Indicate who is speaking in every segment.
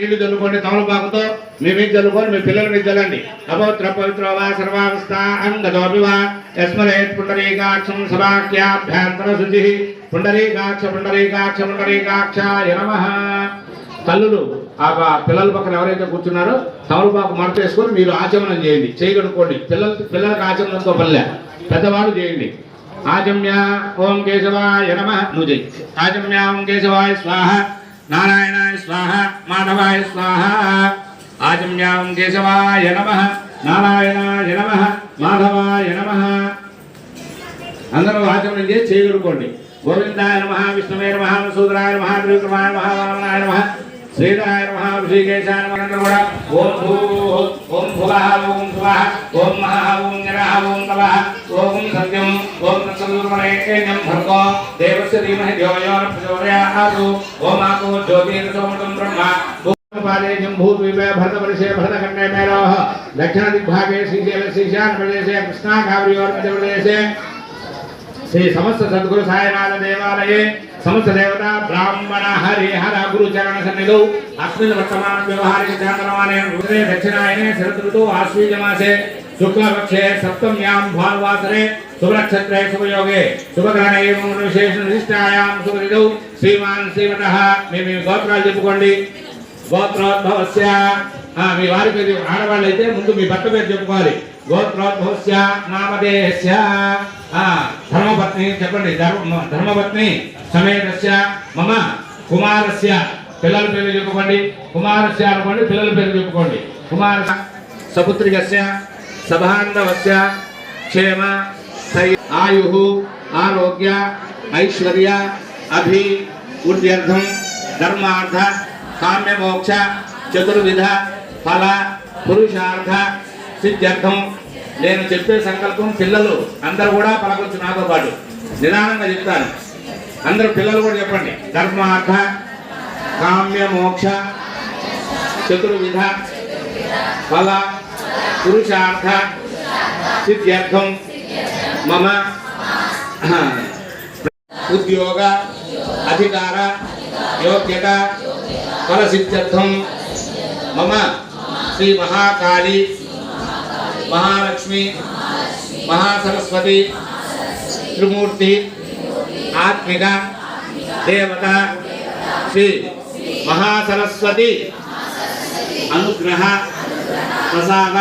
Speaker 1: నీళ్ళు చల్లుకోండి తమలపాకుతో మీ మీద చల్లుకొని మీ పిల్లల మీద చల్లండి. అపవిత్ర పవిత్ర సర్వావస్థ అంగతోపి వా యస్మరేత్ పుండరీకాక్షం సభాఖ్యాభ్యాంతర శుచి. పుండరీకాక్ష పుండరీకాక్ష పుండరీకాక్షాయ తల్లులు ఆ పిల్లల పక్కన ఎవరైతే కూర్చున్నారో తమలపాకు మడత వేసుకొని మీరు ఆచమనం చేయండి. చేయగలుకోండి పిల్లల పిల్లలకు ఆచమనంతో పల్లె పెద్దవాళ్ళు చేయండి. ఆజమ్య ఓం కేశవాయ నమ. నువ్వు చేయి ఆజమ్య ఓం కేశవాయ స్వాహ. నారాయణాయ స్వాహ మాధవాయ స్వాహ ఆచమ్యాం కేశవాయ నమ నారాయణాయ నమ మాధవాయ నమ. అందరూ ఆచమనం చేసి చేయగలుకోండి గోవిందాయ నమ విష్ణువే నమ సూదరాయ నమ త్రివిక్రమాయ నమ వామనాయ నమ. శ్రీధరాయ నమ ఋషికేశాయ నమ అందరూ కూడా ఓం భూ ఓం భువః ఓం భువః ఓం మహః ఓం జనః ఓం తవః ఓం సత్యం ఓం సత్సంగురుమణేయం భర్గో. దేవస్య ధీమహి ధియో న ప్రచోదయాత్ ఓం ఆకో జ్యోతిర్సోమతం బ్రహ్మ శ్రీ సమస్త సద్గురు సాయినాథ దేవాలయే. సమస్త దేవత బ్రాహ్మణ హరిహర గురుచరణ గురు చరణ సన్నిధౌ. అస్మిన్ వర్తమాన వ్యవహారిక చాంద్రమానే రుద్రే దక్షిణాయనే శరదృతు ఆశ్వీజ మాసే శుక్లపక్షే సప్తమ్యాం భానువాసరే. శుభనక్షత్రే శుభయోగే. శుభగ్రహణ విశేష నిష్టాయాం శుభనిధౌ. శ్రీమాన్ శ్రీమతః. మీ మీ గోత్రాలు చెప్పుకోండి. గోత్రోద్భవస్య. మీ వారి పేరు ఆడవాళ్ళు అయితే ముందు మీ భర్త పేరు చెప్పుకోవాలి. గోత్రోద్భవస్య నామధేయస్య. ధర్మపత్ని చెప్పండి ధర్మ ధర్మపత్ని సమేతస్య మమ కుమారస్య పిల్లల పేరు చెప్పుకోండి. కుమారస్య అనుకోండి పిల్లల పేరు చెప్పుకోండి. కుమార సపుత్రికస్య సభాంధవస్య క్షేమ ఆయు ఆరోగ్య ఐశ్వర్య అభి వృద్ధ్యర్థం ధర్మార్థ కామ్యమోక్ష చతుర్విధ ఫల పురుషార్థ సిద్ధ్యర్థం. నేను చెప్పే సంకల్పం పిల్లలు అందరూ కూడా పలకొచ్చు నాతో పాటు. నిదానంగా చెప్తాను. అందరూ పిల్లలు కూడా చెప్పండి. ధర్మార్థ కామ్యమోక్ష చతుర్విధ ఫల పురుషార్థ సిద్ధ్యర్థం మమ ఉద్యోగ అధికార యోగ్యత ఫలసిద్ధ్యర్థం మమ శ్రీ మహాకాళి. మహాలక్ష్మి మహాసరస్వతి త్రిమూర్తి ఆత్మిక దేవత శ్రీ మహాసరస్వతి అనుగ్రహ ప్రసాద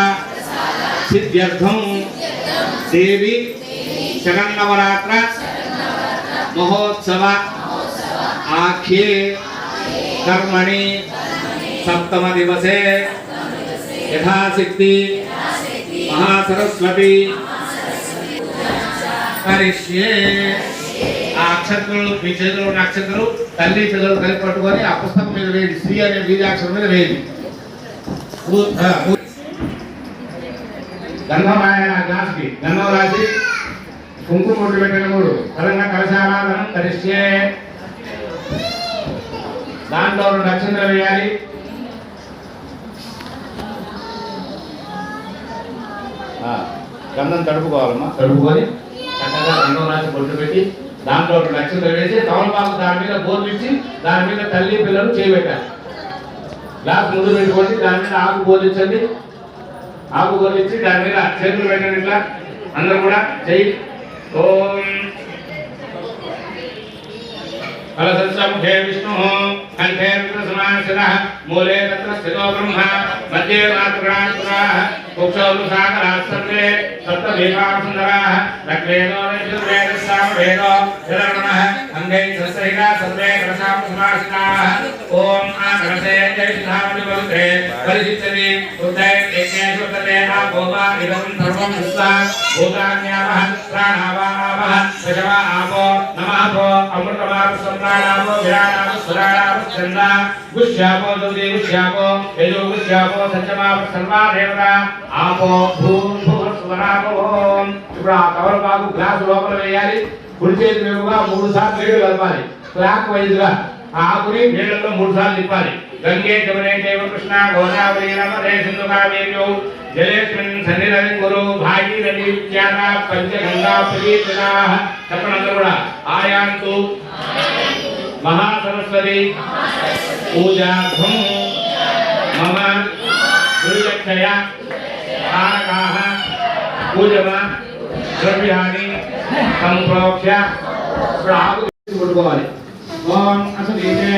Speaker 1: సిద్ధ్యర్థం దేవి శరన్నవరాత్ర మహోత్సవ ఆఖ్యే కర్మణి సప్తమ దివసే యథాశక్తి మహాసరస్వతి। కరిష్యే ఆ అక్షరాలు మీ చేతిలో ఉన్న అక్షరాలు తల్లి పిల్లలు కలిపి పట్టుకొని ఆ పుస్తకం మీద వేయండి. శ్రీ అనే బీజాక్షరం మీద వేయండి. ఊ- ఆ, ఊ- గంధం రాయాలి కుంకుమ బొట్టు పెట్టిన మూడు. పరంగా కలశారాధనం కరిష్యే దాంట్లో రెండు అక్షంతలు వేయాలి. గంధం తడుపుకోవాలమ్మా తడుపుకొని చక్కగా గంధం రాసి బొట్టు పెట్టి దాంట్లో రెండు అక్షంతలు వేసి తమలపాకు దాని మీద బోర్లు ఇచ్చి దాని మీద తల్లి పిల్లలు చేయబెట్టాలి గ్లాస్ ముందు పెట్టుకోండి దాని మీద ఆకు బోధించండి ఆకు బోధించి దాని మీద చేతులు పెట్టండి ఇట్లా అందరూ కూడా చెయ్యి ఓం फलसत्समुखे विष्णुः कण्ठे रुद्रसमानसिनः मूले तत्र स्थितो ब्रह्म मध्ये रात्रगणाः कुक्षौ सागराः सर्वे सप्तभीमाः सुन्दराः रक्वेदो नैषुर्वेदस्सामवेदो जलगणः अङ्गैः सहस्रैका सर्वे करसां समासिताः ॐ आकरसे जयसिद्धामणिपवित्रे परिचित्तति उद्धे यज्ञेषु तते आपोवा इदं सर्वं विश्वा भूतान्यावः प्राणावावः दशवा आपो नमापो अमृतमाप संतानापो विराणाप सुराणाप चन्दा गुष्यापो दुर्गे गुष्यापो यजो गुष्यापो सत्यमाप सर्वा देवता ఆపో భూం భువస్వరాపో ఇప్పుడు ఆ కవర్ బాగు గ్లాస్ లోపల వేయాలి కుడి చేతి వైపుగా మూడు సార్లు నీళ్లు కలపాలి క్లాక్ వైజ్ గా ఆ ఆకుని నీళ్ళలో మూడు సార్లు తిప్పాలి గంగే జమునే దేవ కృష్ణ గోదావరి నర్మదే సింధు కావేర్యౌ జలేస్మిన్ సన్నిధి గురు భాగీరథి విఖ్యాత పంచగంగా ప్రీతినా చెప్పండి అందరూ కూడా ఆయాంతు महासरस्वती। पूजा पूजार्थं मम दुर्गक्षया तारकाः पूजमा द्रव्याणि। सम्प्रोक्ष्य। प्रागुपట్టుకోవాలి ఓం అసలు ఏదే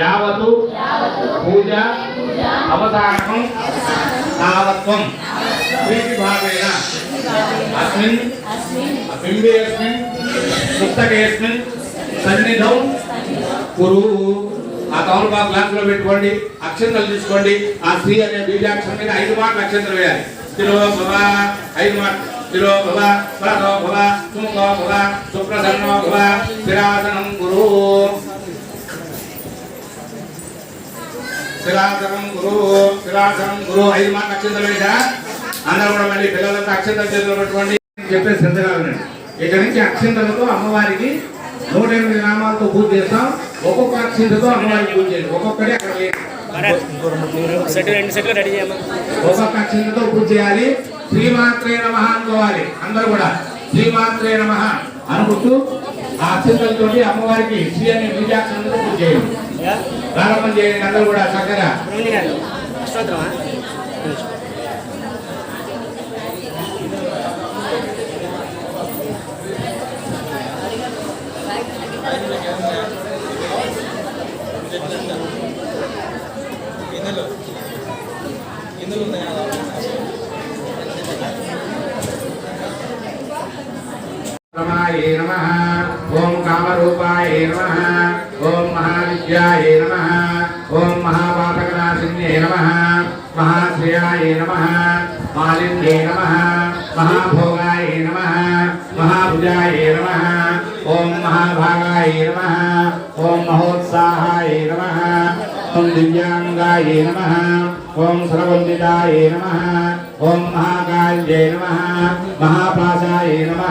Speaker 1: యావతు పూజ అవతారణం తావత్వం ప్రీతి భావేన అస్మిన్ బింబే అస్మిన్ పుస్తకేస్మిన్ సన్నిధం కురు. ఆ తమలపాకు గ్లాసులో పెట్టుకోండి అక్షంతలు తీసుకోండి. ఆ స్త్రీ అనే బీజాక్షరం మీద ఐదు మార్కులు అక్షంతలు వేయాలి. తిరో భవ ఐదు మార్కులు. తిరో భవ ప్రదో భవ సుముఖో భవ సుప్రసన్నో భవ స్థిరాసనం కురు. స్థిరాసనం గురు స్థిరాసనం గురు. ఐదు మాటలు అక్షంతలు వేసా అందరూ కూడా మళ్ళీ పిల్లలంతా అక్షంతలు చేతిలో చెప్పే శ్రద్ధగా వినండి. ఇక్కడి నుంచి అక్షంతలతో అమ్మవారికి నూట ఎనిమిది నామాలతో పూజ చేస్తాం. ఒక్కొక్క అక్షంతతో అమ్మవారికి పూజ చేయండి. ఒక్కొక్కడే అక్కడ ఒక్కొక్క అక్షంతతో పూజ చేయాలి. శ్రీమాత్రే నమ అనుకోవాలి. అందరూ కూడా శ్రీమాత్రే నమ అనుకుంటూ ఆ అక్షంతలతోటి అమ్మవారికి శ్రీ అనే బీజాక్షరంతో పూజ చేయండి. ప్రారంభం చేయండి అందరూ కూడా చక్కగా
Speaker 2: బ్రహ్మణి గారు అష్టోత్తరమా
Speaker 1: రమాయే నమ ఓం కామరూపాయ నమ ఓం మహావిద్యాయ నమ ఓం మహాపాతకనాశిన్యే నమ మహాశ్రేయాయ నమ మాలిన్యే నమ మహాభోగాయ నమ మహాభుజాయ నమ ఓం మహాభాగాయ నమ ఓం మహోత్సాహాయ నమ ఓం దివ్యాంగాయ నమ ఓం సర్వవందితాయ నమ ఓం మహాకాళ్యే నమ మహాపాశాయ నమ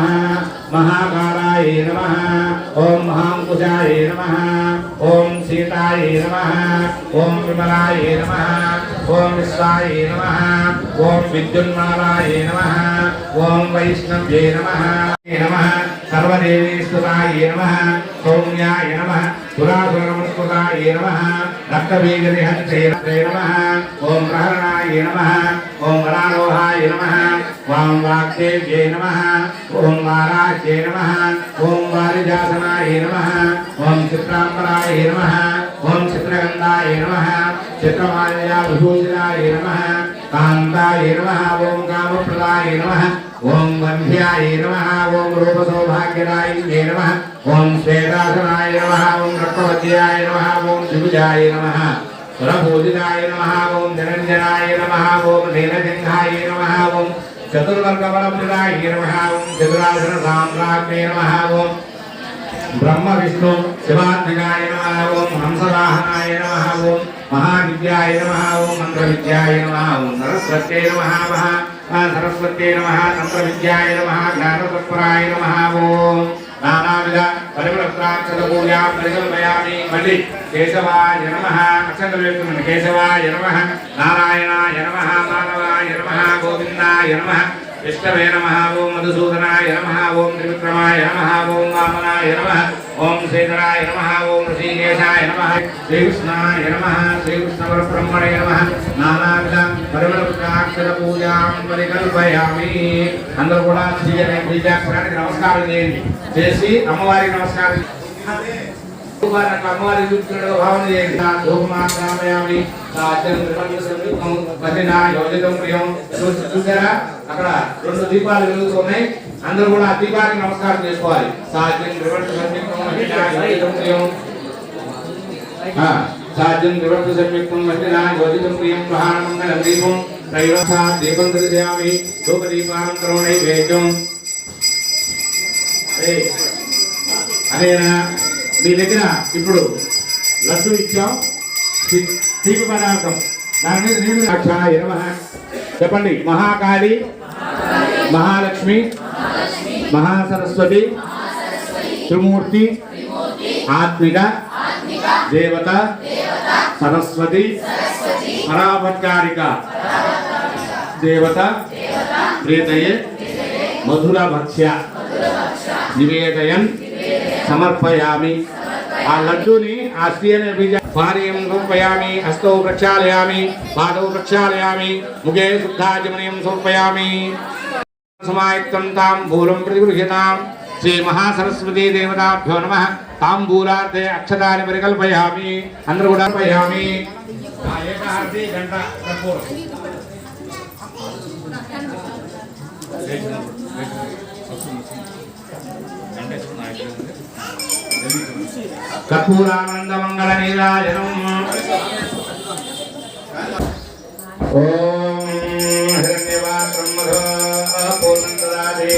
Speaker 1: మహాకారాయ నమ ఓం మహాంకుశాయ నమ ఓం సీతాయ నమ ఓం విమలాయ నమ ఓం విశ్వాయ నమ ఓం విద్యున్మాలాయ నమ ఓం వైష్ణవ్యే నమ నమ సర్వదేవేశ్వరాయ నమ సౌమ్యాయ నమ పురాసురమస్కృతాయ నమ రక్తబీజనిహంతే నమ ఓం ప్రహరణాయ నమ ఓం వరారోహాయ నమ వాం వాక్దేవ్యే నమ ఓం వారాజ్యే నమ ఓం వారిజాసనాయ నమ ఓం చిత్రాంబరాయ నమ ఓం చిత్రగంధాయ నమ చిత్రమాల్యాభూషితాయ నమ కాంతాయ నమ ఓం కామప్రదాయ నమ ఓం వంధ్యాయ నమ ఓం రూపసౌభాగ్యదాయ నమ ఓం శ్వేతాసనాయ నమ ఓం రక్తవద్యాయ నమ ఓం త్రిభుజాయ నమ సురభూజితాయ నమ ఓం నిరంజనాయ నమ ఓం నీలజంఘాయ నమ ఓం చతుర్వర్గవరప్రదాయ నమ ఓం చతురాసన సామ్రాజ్ఞే నమ ఓం బ్రహ్మ విష్ణు శివాత్మికాయ నమ ఓం హంసవాహనాయ నమ ఓం మహావిద్యాయ నమ ఓం మంత్ర విద్యాయ నమ ఓం సరస్వత్యై నమ మహా సరస్వత్యై నమ తంత్ర విద్యాయ నమ జ్ఞానతత్పరాయ నమ ఓం నానావిధ పరిమళప్రాక్షత పూజా పరికల్పయామి మళ్ళీ కేశవాయ నమ అక్షంతలు కేశవాయ నమ నారాయణాయ నమ మానవాయ నమ గోవిందాయ నమ విష్ణవే నమ ఓం మధుసూదనాయ నమ ఓం త్రివిక్రమాయ నమ ఓం వామనాయ నమ ఓం శ్రీధరాయ నమ ఓం శ్రీకేశాయ నమ శ్రీకృష్ణాయ నమ శ్రీకృష్ణవరబ్రహ్మణే నమ నానావిధ పరిమళపుష్టాక్షర పూజాం పరికల్పయామి. అందరూ కూడా శ్రీ అనే నమస్కారం చేయండి. చేసి అమ్మవారికి నమస్కారం అమ్మవారి అమ్మవారి చూస్తున్నాడు భావన చేయండి ధూపమాగ్రామయామి యోజితం ప్రియం చూసి- చూసారా అక్కడ రెండు దీపాలు వెలుగుతున్నాయి అందరూ కూడా ఆ దీపానికి నమస్కారం చేసుకోవాలి సాధ్యం రివర్స్ సంయుక్తం మహిళా యోజితం ప్రియం ఆ, సాధ్యం రివర్స్ సంయుక్తం మహిళా యోజితం ప్రియం మహానందం దీపం త్రైలోక దీపం దర్శయామి ధూప దీపానంతరం నైవేద్యం ఏయ్. మీ దగ్గర ఇప్పుడు లడ్డు ఇచ్చాం తీపి పదార్థం. దాని మీద నీళ్ళు చెప్పండి. మహాకాళి మహాలక్ష్మి మహాసరస్వతి త్రిమూర్తి ఆత్మిక దేవత సరస్వతి పరాభట్టారిక దేవత ప్రేతయే మధుర భక్ష్య నివేదయన్ సమర్పయామి ఆ లడ్డూని ఆ శ్రీ అనే బీజ పానీయం సమర్పయామి హస్తౌ ప్రక్షాళయామి పాదౌ ప్రక్షాళయామి ముఖే శుద్ధాచమనీయం సమర్పయామి సమాయుక్తం తాంబూలం ప్రతిగృహ్యతాం శ్రీ మహాసరస్వతీ దేవతాభ్యో నమ తాంబూలార్థే అక్షతాన్ని పరికల్పయామి అందరూ కూడా పయామి ఆ ఏకహారతి గంట కర్పూరం కర్పూరానంద మంగళ నీరాజనం ఓం హిరణ్యవాసం పూర్ణందదాది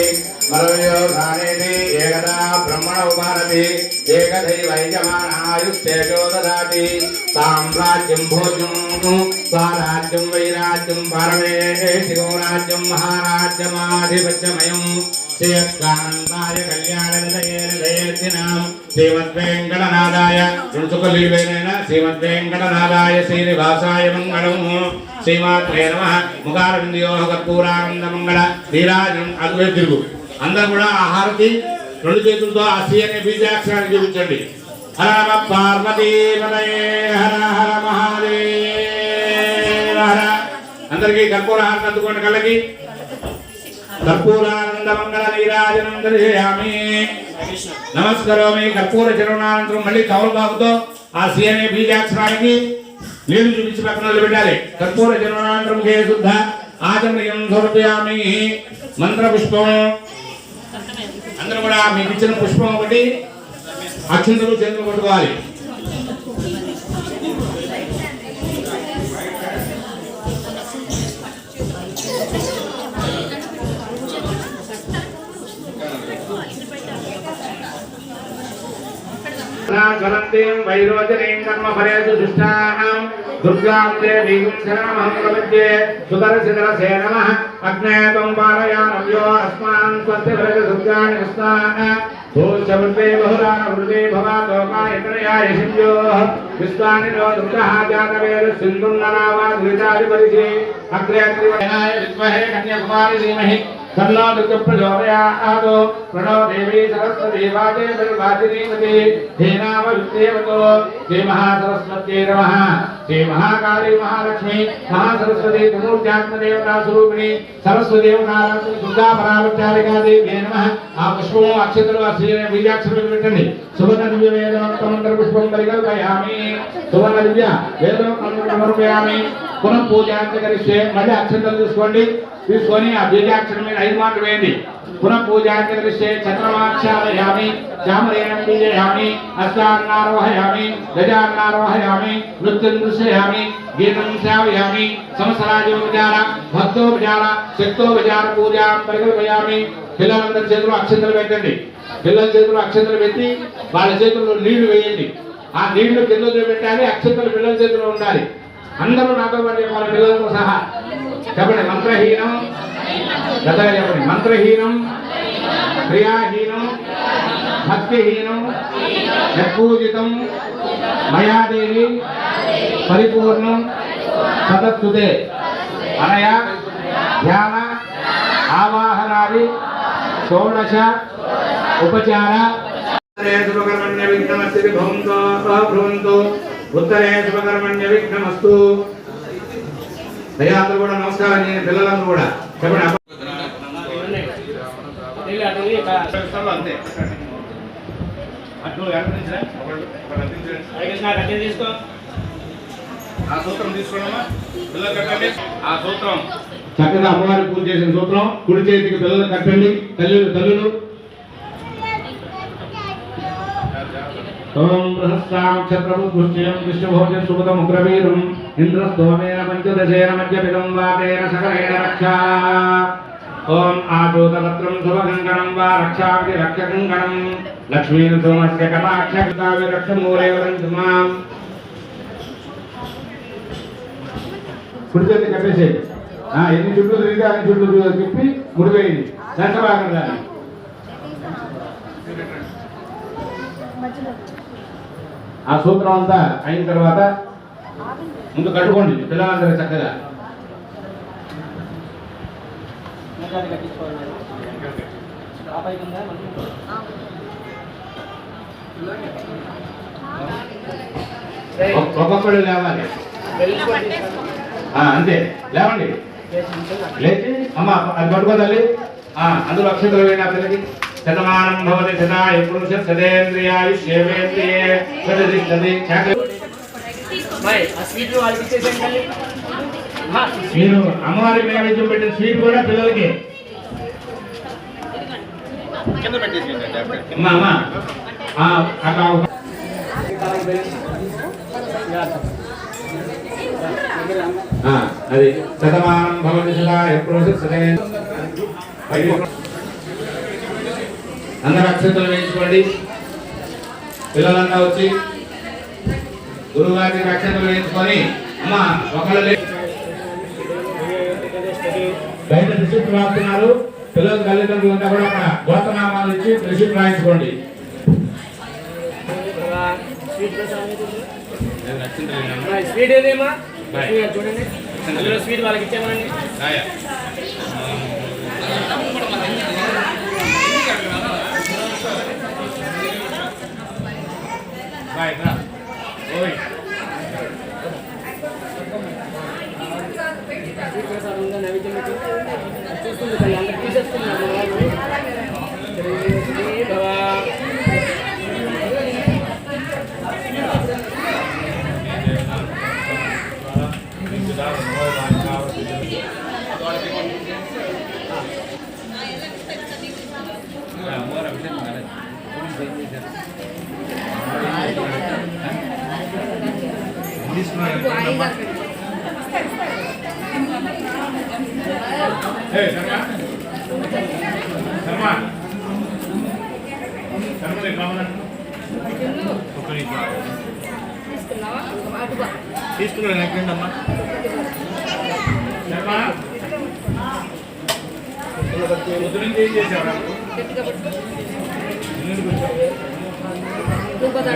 Speaker 1: మరవయో ధానేది ఏకదా బ్రహ్మణ ఉపారతి ఏకదైవైజమానాయుస్తేజో దదాతి సామ్రాజ్యం భోజం స్వరాజ్యం వైరాజ్యం పరమేశిగో రాజ్యం మహారాజ్యమాధిపత్యమయం. శ్రీయత్కాంతాయ కళ్యాణనిలయేర్దినాం శ్రీమద్వేంకటనాథాయ రుణుసుకలీలైన శ్రీమద్వేంకటనాథాయ శ్రీనివాసాయ మంగళం. శ్రీమాత్రే నమ. ముఖారవిందయో కర్పూరానంద మంగళ శ్రీరాజం అదువే అందరూ కూడా ఆ హారతి రెండు చేతులతో ఆ అనే బీజాక్షరాన్ని చూపించండి. హర నమ హర హర మహాదేవ హర. అందరికీ కర్పూర హారతి అందుకోండి కళ్ళకి. కర్పూరానంద నీరాజనం దర్శయామి కర్పూర చరణానంతరం మళ్ళీ కవల బాబుతో ఆ సి అనే బీజాక్షరానికి నీళ్ళు చూపించి పక్కన పెట్టాలి కర్పూర చరణానంతరం హే శుద్ధ ఆచమయం సమర్పయామి. మంత్ర పుష్పం అందరూ కూడా మీకు ఇచ్చిన పుష్పం ఒకటి అక్షంతలు చేతులు కొట్టుకోవాలి. జ్వలంతీం వైరోచనీం కర్మ ఫలేషు దుర్గాం దేవీం శరణమహం ప్రపద్యే. నమః अग्ने त्वं पारयानव्यो अस्मान् स्वस्तिभरजसुद्गाणि कृष्णाः भूषवृते बहुरानवृते भवातोकायत्रयायशिव्योः विश्वानि नो दुःखः जातवेदसिन्धुं ननावा द्वितादिपरिधि अग्रे विद्महे कन्याकुमारी धीमहि। అగ్రే అగ్రివనాయ విద్మహే కన్యాకుమారి ధీమహి తన్నో దుర్గ ప్రచోదయాదో ప్రణో దేవీ సరస్వతి వాదే పరివాదినీమతి హేనామ విద్యేవతో శ్రీ మహాసరస్వత్యై నమ. శ్రీ మహాకాళీ మహాలక్ష్మి. మహాసరస్వతి త్రిమూర్త్యాత్మదేవతా స్వరూపిణి. సరస్వతి దేవతారాత్రి దుర్గా పరావచారికా దేవి నమః. ఆ పుష్పము అక్షతలు ఆ శ్రీ బీజాక్షరం పెట్టండి. సువర్ణ దివ్య వేదోక్తమంత్ర పుష్పం పరికల్పయామి. సువర్ణ దివ్య వేదోక్తమంత్ర సమర్పయామి. పునః పూజాంతకరిస్తే మళ్ళీ అక్షతలు చూసుకోండి. తీసుకొని ఆ బీజాక్షరం మీద ఐదు మాటలు వేయండి. పునః పూజాంతకరిస్తే చంద్రమాక్షాలయామి చామరేణ పూజయామి అష్టాన్నారోహయామి గజాన్నారోహయామి నృత్యం దృశ్యయామి గీతం శ్రావయామి సంవత్సరాజోపచార భక్తోపచార శక్తోపచార పూజా పరికల్పయామి. పిల్లలందరి చేతులు అక్షంతలు పెట్టండి. పిల్లల చేతులు అక్షంతలు పెట్టి వాళ్ళ చేతుల్లో నీళ్ళు వేయండి. ఆ నీళ్ళు కింద పెట్టాలి అక్షంతలు పిల్లల చేతిలో ఉండాలి. అందరూ నాతో పాటు చెప్పాలి పిల్లలతో సహా. చెప్పండి మంత్రహీనం గతగా చెప్పండి మంత్రహీనం క్రియాహీనం భక్తిహీనం యత్పూజితం మయాదేవి పరిపూర్ణం సదత్తుదే అనయ ధ్యాన ఆవాహనాది షోడశ ఉపచార. ఉత్తరే భవంతో భవంతో ఉత్తరే శుభకర్మణ్య విఘ్నమస్తు దయాలు కూడా నమస్కారం చేయండి పిల్లలందరూ కూడా. చెప్పండి
Speaker 2: అటు
Speaker 1: అటు
Speaker 2: తీసుకో
Speaker 1: ఆ సూత్రం తీసుకోవడమా పిల్లలు కట్టండి ఆ సూత్రం చక్కగా అమ్మవారి పూజ చేసిన సూత్రం కుడి చేతికి పిల్లలు కట్టండి తల్లులు తల్లులు ఓం బృహస్సాక్షత్రముష్టియం విష్ణుభోజ సుగతం ఉగ్రవీరం ఇంద్రస్తోమేన పంచదశేన మధ్యపిదం వాతేన సకలేన రక్షా. ఓం ఆచూతపత్రం శుభకంకణం వా రక్షాపి రక్షకంకణం లక్ష్మీన సోమస్య కటాక్షకావి రక్షమూలే వదంతు మాం కుడి చేతి కట్టేసి ఆ, ఎన్ని చుట్టూ తిరిగితే అన్ని చుట్టూ తిప్పి ముడివేయండి. దశభాగం దాన్ని. ఆ సూత్రం అంతా అయిన తర్వాత ముందు కట్టుకోండి పిల్లలందరూ చక్కగా.
Speaker 2: మెకానిక్ కట్టించుకోవాలి ఆ పైకి ఉందా మనకి? రేయ్,
Speaker 1: ఒ- ఒక్కొక్కడు లేవాలి అంతే. లేవండి. లేచి అమ్మ అది పట్టుకో తల్లి. అందులో అక్షతలు వేయండి ఆ పిల్లకి. శతమానం భవతి శతాయ పురుష సదేంద్రియాయుష్యేంద్రియే ప్రతిష్టతి
Speaker 2: మరి
Speaker 1: అమ్మవారి నైవేద్యం పెట్టిన స్వీట్ కూడా పిల్లలకి అమ్మా అమ్మా ఆ, అట్లా అది శతమానం భవతి శతాయ పురుష సదేంద్రియ అందరు అక్షతలు వేయించుకోండి. పిల్లలంతా వచ్చి గురువు గారికి అక్షతలు వేయించుకొని అమ్మా ఒకళ్ళు బయట రిసిప్ట్ రాస్తున్నారు. పిల్లల తల్లిదండ్రులు అంతా కూడా అక్కడ గోతనామాలు ఇచ్చి రిసిప్ట్ రాయించుకోండి.
Speaker 2: స్వీట్ ఏదేమా చూడండి. అందులో స్వీట్ వాళ్ళకి ఇచ్చేమనండి స్వీట్ ప్రసాదం ఉందా నైవేద్యం పెట్టి చూస్తుంది తల్లి అందరికి తీసేస్తున్నారు మా వాళ్ళు శ్రీ భవ.
Speaker 3: తీసుకున్నాను ఎక్కడండి అమ్మా
Speaker 2: పుస్తకం కూడా కావాలి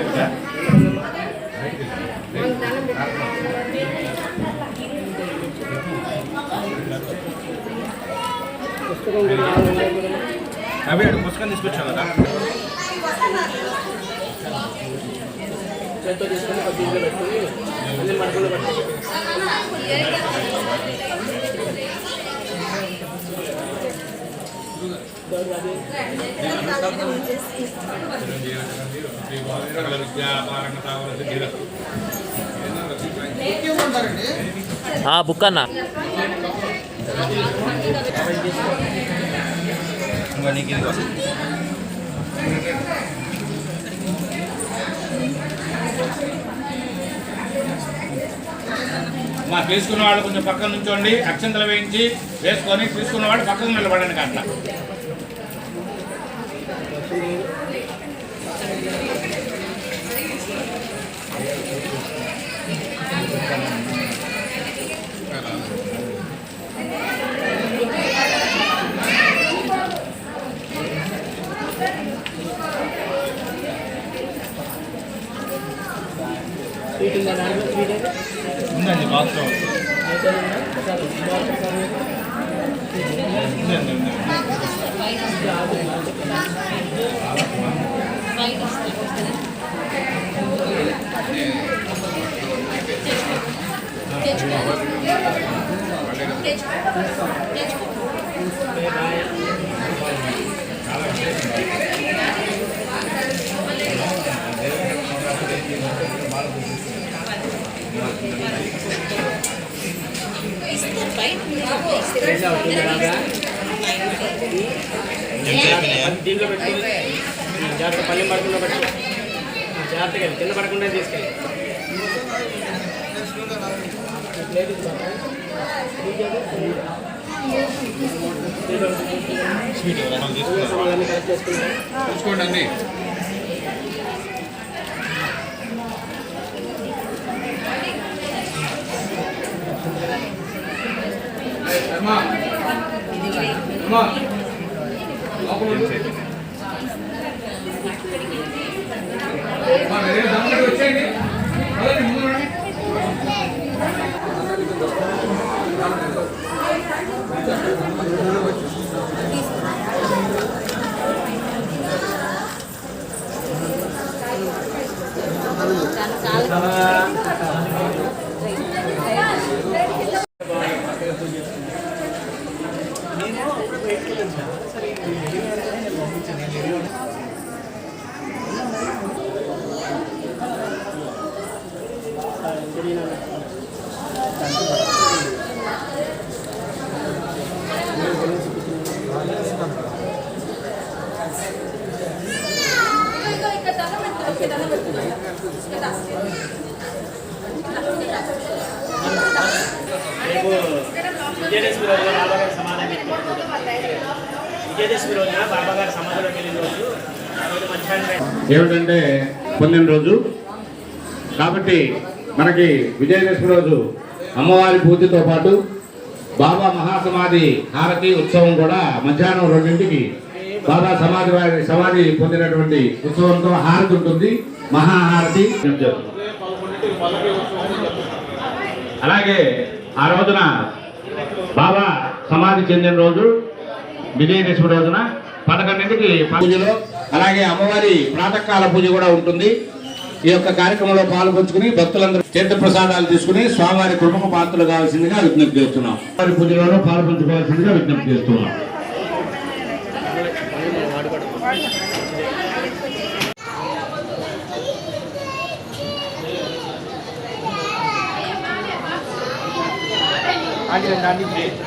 Speaker 2: కూడా.
Speaker 3: అవి పుస్తకం తీసుకొచ్చావు కదా.
Speaker 2: చేత్తో తీసుకొని అన్ని
Speaker 4: ఆ బుక్ అన్న
Speaker 3: ఇంకా నీకు ఇది వస్తుంది
Speaker 1: మా తీసుకున్న వాళ్ళు కొంచెం పక్కన నుంచోండి అక్షంతలు వేయించి వేసుకొని తీసుకున్న వాళ్ళు పక్కన నిలబడండి అట్లా.
Speaker 2: Achtung! దీంట్లో పెట్టుకొని జాగ్రత్త పల్లెం పడకుండా పెట్టు జాగ్రత్తగా కింద పడకుండా తీసుకెళ్ళి ప్లేట్ ఇది బాగా.
Speaker 3: స్వీట్ మనం తీసుకున్నాం
Speaker 2: సమాధానం కరెక్ట్ చేసుకుంటాం
Speaker 3: చూసుకోండి అండి
Speaker 1: వచ్చేయండి ముందు
Speaker 2: రేపు విజయదశమి రోజున బాబాగారి సమాధి విజయదశమి రోజున బాబాగారి సమాధిలోకి వెళ్ళిన రోజు
Speaker 1: ఏమిటంటే పొందిన రోజు. కాబట్టి మనకి విజయదశమి రోజు అమ్మవారి పూజతో పాటు బాబా మహాసమాధి హారతి ఉత్సవం కూడా మధ్యాహ్నం రెండింటికి బాబా సమాధి వారి సమాధి పొందినటువంటి ఉత్సవంతో హారతి ఉంటుంది. మహాహారతి. అలాగే ఆ రోజున బాబా సమాధి చెందిన రోజు విజయదశమి రోజున పదకొండింటికి పూజలో అలాగే అమ్మవారి ప్రాతకాల పూజ కూడా ఉంటుంది. ఈ యొక్క కార్యక్రమంలో పాల్పంచుకుని భక్తులందరూ తీర్థ ప్రసాదాలు తీసుకుని స్వామివారి కృపకు పాత్రలు కావాల్సిందిగా విజ్ఞప్తి చేస్తున్నాం. వారి పూజలోనూ పాల్పంచుకోవాల్సిందిగా విజ్ఞప్తి చేస్తున్నాం.
Speaker 2: Águia da Migreta.